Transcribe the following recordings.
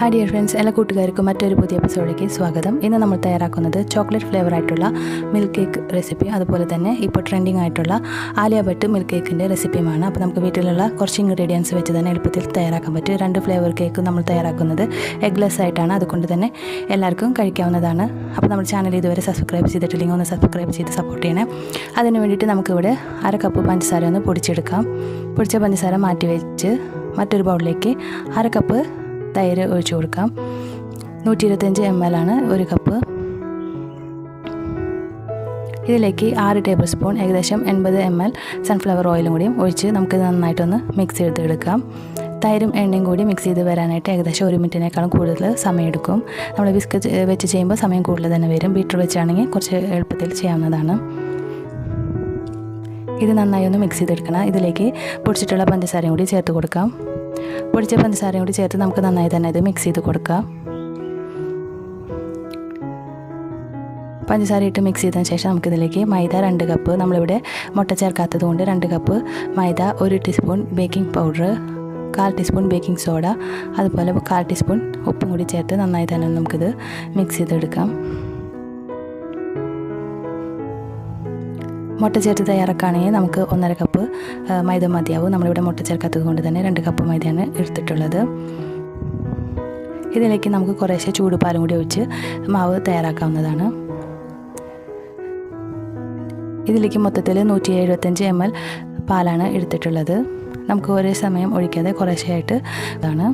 Hi dear friends എല്ലാ കൂട്ടുകാർക്കും മറ്റൊരു പുതിയ എപ്പിസോഡിലേക്ക് സ്വാഗതം. ഇന്ന് നമ്മൾ തയ്യാറാക്കുന്നത് ചോക്ലേറ്റ് ഫ്ലേവർ ആയിട്ടുള്ള മിൽക്ക് കേക്ക് റെസിപ്പി അതുപോലെ തന്നെ ഇപ്പോൾ ട്രെൻഡിങ് ആയിട്ടുള്ള ആലിയ ഭട്ട് മിൽക്ക് കേക്കിന്റെ റെസിപ്പിയുമാണ് അപ്പോൾ നമുക്ക് വീട്ടിലുള്ള കുറച്ച് ഇൻഗ്രീഡിയൻസ് വെച്ച് തന്നെ എളുപ്പത്തിൽ തയ്യാറാക്കാൻ പറ്റും രണ്ട് ഫ്ലേവർ കേക്ക് നമ്മൾ തയ്യാറാക്കുന്നത് എഗ്ലെസ് ആയിട്ടാണ്. അതുകൊണ്ട് തന്നെ എല്ലാവർക്കും കഴിക്കാവുന്നതാണ്. അപ്പോൾ നമ്മുടെ ചാനൽ ഇതുവരെ സബ്സ്ക്രൈബ് ചെയ്തിട്ടില്ലെങ്കിൽ ഒന്ന് സബ്സ്ക്രൈബ് ചെയ്ത് സപ്പോർട്ട് ചെയ്യണേ. അതിന് വേണ്ടിയിട്ട് നമുക്കിവിടെ അര കപ്പ് പഞ്ചസാര ഒന്ന് പൊടിച്ചെടുക്കാം. പൊടിച്ച പഞ്ചസാര മാറ്റി വെച്ച് മറ്റൊരു ബൗളിലേക്ക് അര കപ്പ് തൈര് ഒഴിച്ചു കൊടുക്കാം. നൂറ്റി ഇരുപത്തഞ്ച് എം എൽ ആണ് ഒരു കപ്പ് ഇതിലേക്ക് ആറ് ടേബിൾ സ്പൂൺ ഏകദേശം എൺപത് എം എൽ സൺഫ്ലവർ ഓയിലും കൂടിയും ഒഴിച്ച് നമുക്ക് നന്നായിട്ടൊന്ന് മിക്സ് ചെയ്തെടുക്കാം. തൈരും എണ്ണയും കൂടി മിക്സ് ചെയ്ത് വരാനായിട്ട് ഏകദേശം ഒരു മിനിറ്റിനേക്കാളും കൂടുതൽ സമയമെടുക്കും. നമ്മൾ വിസ്ക് വെച്ച് ചെയ്യുമ്പോൾ സമയം കൂടുതൽ തന്നെ വരും. ബീറ്റർ വെച്ചാണെങ്കിൽ കുറച്ച് എളുപ്പത്തിൽ ചെയ്യാവുന്നതാണ്. ഇത് നന്നായി ഒന്ന് മിക്സ് ചെയ്തെടുക്കണം. ഇതിലേക്ക് പൊടിച്ചിട്ടുള്ള പഞ്ചസാരയും കൂടി ചേർത്ത് കൊടുക്കാം. പൊടിച്ച പഞ്ചസാരയും കൂടി ചേർത്ത് നമുക്ക് നന്നായി തന്നെ ഇത് മിക്സ് ചെയ്ത് കൊടുക്കാം. പഞ്ചസാര ഇട്ട് മിക്സ് ചെയ്തതിന് ശേഷം നമുക്കിതിലേക്ക് മൈദ രണ്ട് കപ്പ് നമ്മളിവിടെ മുട്ട ചേർക്കാത്തത് കൊണ്ട് രണ്ട് കപ്പ് മൈദ ഒരു ടീസ്പൂൺ ബേക്കിംഗ് പൗഡർ കാൽ ടീസ്പൂൺ ബേക്കിംഗ് സോഡ അതുപോലെ കാൽ ടീസ്പൂൺ ഉപ്പും കൂടി ചേർത്ത് നന്നായി തന്നെ നമുക്കിത് മിക്സ് ചെയ്തെടുക്കാം. മുട്ട ചേർത്ത് തയ്യാറാക്കുകയാണെങ്കിൽ നമുക്ക് ഒന്നര കപ്പ് മൈദ മതിയാവും. നമ്മളിവിടെ മുട്ട ചേർക്കാത്തത് കൊണ്ട് തന്നെ രണ്ട് കപ്പ് മൈദയാണ് എടുത്തിട്ടുള്ളത്. ഇതിലേക്ക് നമുക്ക് കുറേശ്ശെ ചൂടുപാലും കൂടി ഒഴിച്ച് മാവ് തയ്യാറാക്കാവുന്നതാണ്. ഇതിലേക്ക് മൊത്തത്തിൽ നൂറ്റി എഴുപത്തഞ്ച് എം എൽ പാലാണ് എടുത്തിട്ടുള്ളത്. നമുക്ക് ഒരേ സമയം ഒഴിക്കാതെ കുറേശ്ശെയായിട്ട് ഇതാണ്.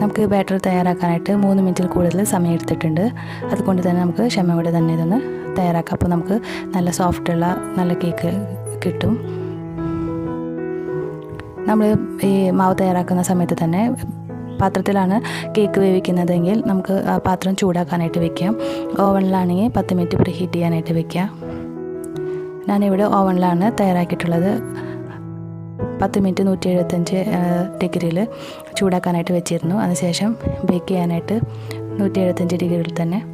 നമുക്ക് ബാറ്റർ തയ്യാറാക്കാനായിട്ട് മൂന്ന് മിനിറ്റിൽ കൂടുതൽ സമയം എടുത്തിട്ടുണ്ട്. അതുകൊണ്ട് തന്നെ നമുക്ക് ക്ഷമയോടെ തന്നെ ഇതൊന്ന് തയ്യാറാക്കാം. അപ്പോൾ നമുക്ക് നല്ല സോഫ്റ്റുള്ള നല്ല കേക്ക് കിട്ടും. നമ്മൾ ഈ മാവ് തയ്യാറാക്കുന്ന സമയത്ത് തന്നെ പാത്രത്തിലാണ് കേക്ക് വേവിക്കുന്നതെങ്കിൽ നമുക്ക് ആ പാത്രം ചൂടാക്കാനായിട്ട് വെക്കാം. ഓവനിലാണെങ്കിൽ പത്ത് മിനിറ്റ് പ്രീ ഹീറ്റ് ചെയ്യാനായിട്ട് വെക്കാം. ഞാനിവിടെ ഓവനിലാണ് തയ്യാറാക്കിയിട്ടുള്ളത്. പത്ത് മിനിറ്റ് നൂറ്റി എഴുപത്തഞ്ച് ഡിഗ്രിയിൽ ചൂടാക്കാനായിട്ട് വെച്ചിരുന്നു. അതിനുശേഷം ബേക്ക് ചെയ്യാനായിട്ട് നൂറ്റി എഴുപത്തഞ്ച് ഡിഗ്രിയിൽ തന്നെ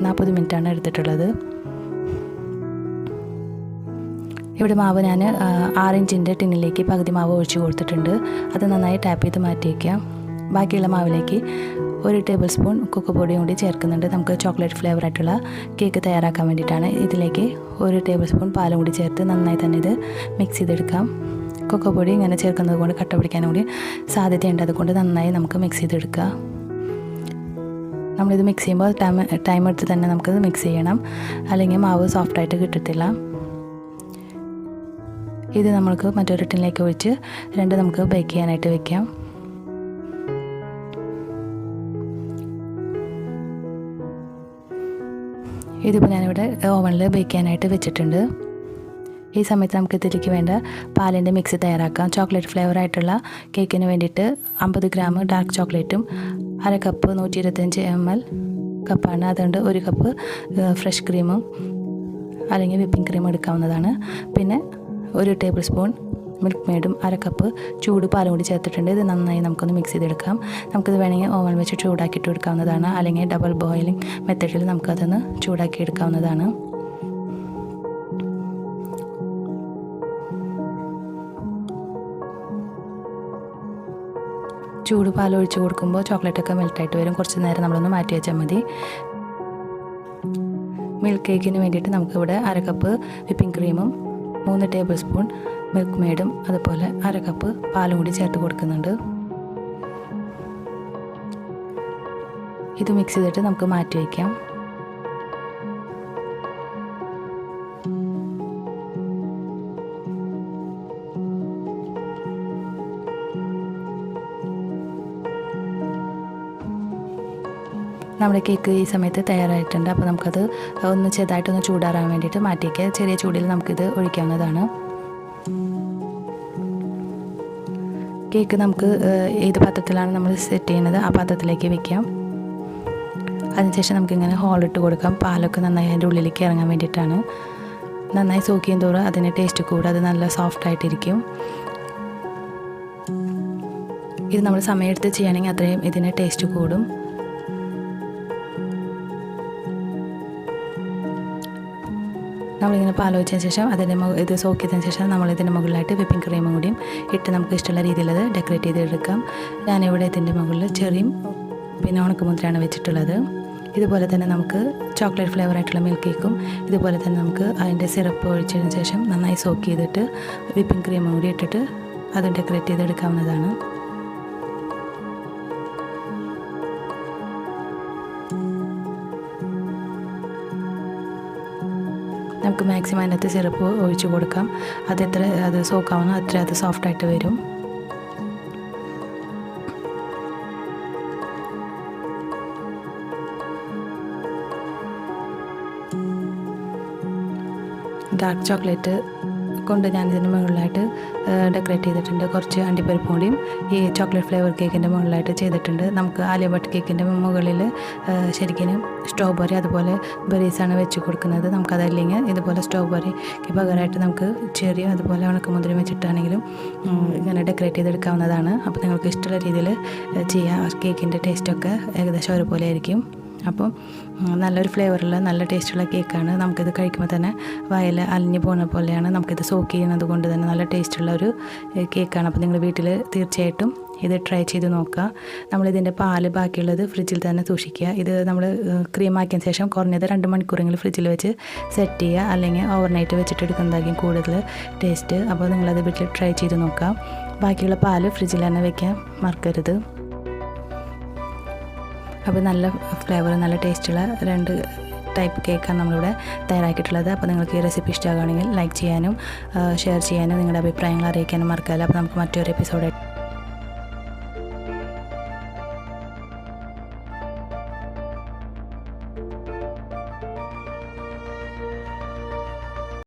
നാൽപ്പത് മിനിറ്റാണ് എടുത്തിട്ടുള്ളത്. ഇവിടെ മാവ് ഞാൻ ആറ് ഇഞ്ചിന്റെ ടിന്നിലേക്ക് പകുതി മാവ് ഒഴിച്ച് കൊടുത്തിട്ടുണ്ട്. അത് നന്നായി ടാപ്പ് ചെയ്ത് മാറ്റി വയ്ക്കാം ബാക്കിയുള്ള മാവിലേക്ക് ഒരു ടേബിൾ സ്പൂൺ കൊക്കോ പൊടിയും കൂടി ചേർക്കുന്നുണ്ട്. നമുക്ക് ചോക്ലേറ്റ് ഫ്ലേവർ ആയിട്ടുള്ള കേക്ക് തയ്യാറാക്കാൻ വേണ്ടിയിട്ടാണ്. ഇതിലേക്ക് ഒരു ടേബിൾ സ്പൂൺ പാലും കൂടി ചേർത്ത് നന്നായി തന്നെ ഇത് മിക്സ് ചെയ്തെടുക്കാം. കൊക്കോ പൊടി ഇങ്ങനെ ചേർക്കുന്നത് കൊണ്ട് കട്ട പിടിക്കാനും കൂടി സാധ്യതയുണ്ട്. അതുകൊണ്ട് നന്നായി നമുക്ക് മിക്സ് ചെയ്തെടുക്കുക നമ്മളിത് മിക്സ് ചെയ്യുമ്പോൾ ടൈം ടൈം എടുത്ത് തന്നെ നമുക്കത് മിക്സ് ചെയ്യണം. അല്ലെങ്കിൽ മാവ് സോഫ്റ്റായിട്ട് കിട്ടത്തില്ല. ഇത് നമ്മൾക്ക് മറ്റൊരു ടിന്നിലേക്ക് ഒഴിച്ച് രണ്ട് നമുക്ക് ബേക്ക് ചെയ്യാനായിട്ട് വെക്കാം. ഇതിപ്പോൾ ഞാനിവിടെ ഓവനിൽ ബേക്ക് ചെയ്യാനായിട്ട് വെച്ചിട്ടുണ്ട്. ഈ സമയത്ത് നമുക്ക് ഇതിലേക്ക് വേണ്ട പാലിന്റെ മിക്സ് തയ്യാറാക്കാം. ചോക്ലേറ്റ് ഫ്ലേവർ ആയിട്ടുള്ള കേക്കിന് വേണ്ടിയിട്ട് അമ്പത് ഗ്രാം ഡാർക്ക് ചോക്ലേറ്റും അര കപ്പ് നൂറ്റി ഇരുപത്തഞ്ച് എം എൽ കപ്പാണ് അതുകൊണ്ട് ഒരു കപ്പ് ഫ്രഷ് ക്രീമും അല്ലെങ്കിൽ വിപ്പിംഗ് ക്രീം എടുക്കാവുന്നതാണ്. പിന്നെ ഒരു ടേബിൾ സ്പൂൺ മിൽക്ക് മെയ്ഡും അര കപ്പ് ചൂട് പാലും കൂടി ചേർത്തിട്ടുണ്ട്. ഇത് നന്നായി നമുക്കൊന്ന് മിക്സ് ചെയ്തെടുക്കാം. നമുക്കിത് വേണമെങ്കിൽ ഓവൻ വെച്ച് ചൂടാക്കിയിട്ട് എടുക്കാവുന്നതാണ്. അല്ലെങ്കിൽ ഡബിൾ ബോയിലിംഗ് മെത്തേഡിൽ നമുക്കതൊന്ന് ചൂടാക്കി എടുക്കാവുന്നതാണ്. ചൂട് പാൽ ഒഴിച്ച് കൊടുക്കുമ്പോൾ ചോക്ലേറ്റൊക്കെ മെൽറ്റായിട്ട് വരും. കുറച്ച് നേരം നമ്മളൊന്ന് മാറ്റി വെച്ചാൽ മതി. മിൽക്ക് കേക്കിന് വേണ്ടിയിട്ട് നമുക്കിവിടെ അര കപ്പ് വിപ്പിംഗ് ക്രീമും മൂന്ന് ടേബിൾ സ്പൂൺ മിൽക്ക് മെയ്ഡും അതുപോലെ അര കപ്പ് പാലും കൂടി ചേർത്ത് കൊടുക്കുന്നുണ്ട്. ഇത് മിക്സ് ചെയ്തിട്ട് നമുക്ക് മാറ്റി വയ്ക്കാം. നമ്മുടെ കേക്ക് ഈ സമയത്ത് തയ്യാറായിട്ടുണ്ട്. അപ്പോൾ നമുക്കത് ഒന്ന് ചെറുതായിട്ടൊന്ന് ചൂടാറാൻ വേണ്ടിയിട്ട് മാറ്റിയേക്കുക ചെറിയ ചൂടിൽ നമുക്കിത് ഒഴിക്കാവുന്നതാണ്. കേക്ക് നമുക്ക് ഏത് പാത്രത്തിലാണ് നമ്മൾ സെറ്റ് ചെയ്യുന്നത് ആ പാത്രത്തിലേക്ക് വെക്കാം. അതിനുശേഷം നമുക്കിങ്ങനെ ഹോളിട്ട് കൊടുക്കാം. പാലൊക്കെ നന്നായി അതിന്റെ ഉള്ളിലേക്ക് ഇറങ്ങാൻ വേണ്ടിയിട്ടാണ്. നന്നായി സൂക്കിയും തോറും അതിന് ടേസ്റ്റ് കൂടും അത് നല്ല സോഫ്റ്റ് ആയിട്ടിരിക്കും. ഇത് നമ്മൾ സമയമെടുത്ത് ചെയ്യുകയാണെങ്കിൽ അത്രയും ഇതിന് ടേസ്റ്റ് കൂടും. നമ്മളിങ്ങനെ ആലോചിച്ചതിന് ശേഷം അതിന്റെ ഇത് സോക്ക് ചെയ്തതിന് ശേഷം നമ്മളിതിന്റെ മുകളിലായിട്ട് വിപ്പിംഗ് ക്രീമും കൂടിയും ഇട്ട് നമുക്ക് ഇഷ്ടമുള്ള രീതിയിൽ അത് ഡെക്കറേറ്റ് ചെയ്തെടുക്കാം. ഞാനിവിടെ ഇതിന്റെ മുകളിൽ ചെറിയും പിന്നെ ഉണക്കമുദ്രയാണ് വെച്ചിട്ടുള്ളത്. ഇതുപോലെ തന്നെ നമുക്ക് ചോക്ലേറ്റ് ഫ്ലേവർ ആയിട്ടുള്ള മിൽക്ക് കേക്കും. ഇതുപോലെ തന്നെ നമുക്ക് അതിന്റെ സിറപ്പ് ഒഴിച്ചതിന് ശേഷം നന്നായി സോക്ക് ചെയ്തിട്ട് വിപ്പിംഗ് ക്രീമും കൂടി ഇട്ടിട്ട് അത് ഡെക്കറേറ്റ് ചെയ്തെടുക്കാവുന്നതാണ്. നമുക്ക് മാക്സിമം അതിനകത്ത് സിറപ്പ് ഒഴിച്ച് കൊടുക്കാം. അത് എത്ര അത് സോക്കാവുന്നോ അത്ര അത് സോഫ്റ്റായിട്ട് വരും. ഡാർക്ക് ചോക്ലേറ്റ് കൊണ്ട് ഞാൻ ഇതിന്റെ മുകളിലായിട്ട് ഡെക്കറേറ്റ് ചെയ്തിട്ടുണ്ട്. കുറച്ച് അണ്ടിപ്പരിപ്പ് കൂടിയും ഈ ചോക്ലേറ്റ് ഫ്ലേവർ കേക്കിന്റെ മുകളിലായിട്ട് ചെയ്തിട്ടുണ്ട്. നമുക്ക് ആലിയ ബട്ട് കേക്കിന്റെ മുകളിൽ ശരിക്കും സ്ട്രോബെറി അതുപോലെ ബെറീസാണ് വെച്ച് കൊടുക്കുന്നത്. നമുക്കതല്ലെങ്കിൽ ഇതുപോലെ സ്ട്രോബെറിക്ക് പകരമായിട്ട് നമുക്ക് ചെറിയ അതുപോലെ ഉണക്കമുന്തിരി വെച്ചിട്ടാണെങ്കിലും ഇങ്ങനെ ഡെക്കറേറ്റ് ചെയ്തെടുക്കാവുന്നതാണ്. അപ്പോൾ നിങ്ങൾക്ക് ഇഷ്ടമുള്ള രീതിയിൽ ചെയ്യാം. കേക്കിന്റെ ടേസ്റ്റൊക്കെ ഏകദേശം ഒരുപോലെ ആയിരിക്കും. അപ്പം ഉം, നല്ലൊരു ഫ്ലേവറുള്ള നല്ല ടേസ്റ്റുള്ള കേക്കാണ് നമുക്കിത് കഴിക്കുമ്പോൾ തന്നെ വയൽ അലിഞ്ഞു പോകുന്ന പോലെയാണ് നമുക്കിത് സോക്ക് ചെയ്യുന്നത് കൊണ്ട് തന്നെ നല്ല ടേസ്റ്റുള്ള ഒരു കേക്കാണ് അപ്പോൾ നിങ്ങൾ വീട്ടിൽ തീർച്ചയായിട്ടും ഇത് ട്രൈ ചെയ്ത് നോക്കുക നമ്മളിതിന്റെ പാൽ ബാക്കിയുള്ളത് ഫ്രിഡ്ജിൽ തന്നെ സൂക്ഷിക്കുക. ഇത് നമ്മൾ ക്രീം ആക്കിയതിന് ശേഷം കുറഞ്ഞത് രണ്ട് മണിക്കൂറെങ്കിലും ഫ്രിഡ്ജിൽ വെച്ച് സെറ്റ് ചെയ്യുക. അല്ലെങ്കിൽ ഓവർനൈറ്റ് വെച്ചിട്ട് എടുക്കുന്നതായിരിക്കും കൂടുതൽ ടേസ്റ്റ് അപ്പോൾ നിങ്ങളത് വീട്ടിൽ ട്രൈ ചെയ്ത് നോക്കുക ബാക്കിയുള്ള പാൽ ഫ്രിഡ്ജിൽ തന്നെ വയ്ക്കാൻ മറക്കരുത്. അപ്പോൾ നല്ല ഫ്ലേവർ നല്ല ടേസ്റ്റുള്ള രണ്ട് ടൈപ്പ് കേക്കാണ് നമ്മളിവിടെ തയ്യാറാക്കിയിട്ടുള്ളത്. അപ്പോൾ നിങ്ങൾക്ക് ഈ റെസിപ്പി ഇഷ്ടമാകുകയാണെങ്കിൽ ലൈക്ക് ചെയ്യാനും ഷെയർ ചെയ്യാനും നിങ്ങളുടെ അഭിപ്രായങ്ങൾ അറിയിക്കാനും മറക്കാല്ല. അപ്പോൾ നമുക്ക് മറ്റൊരു എപ്പിസോഡ്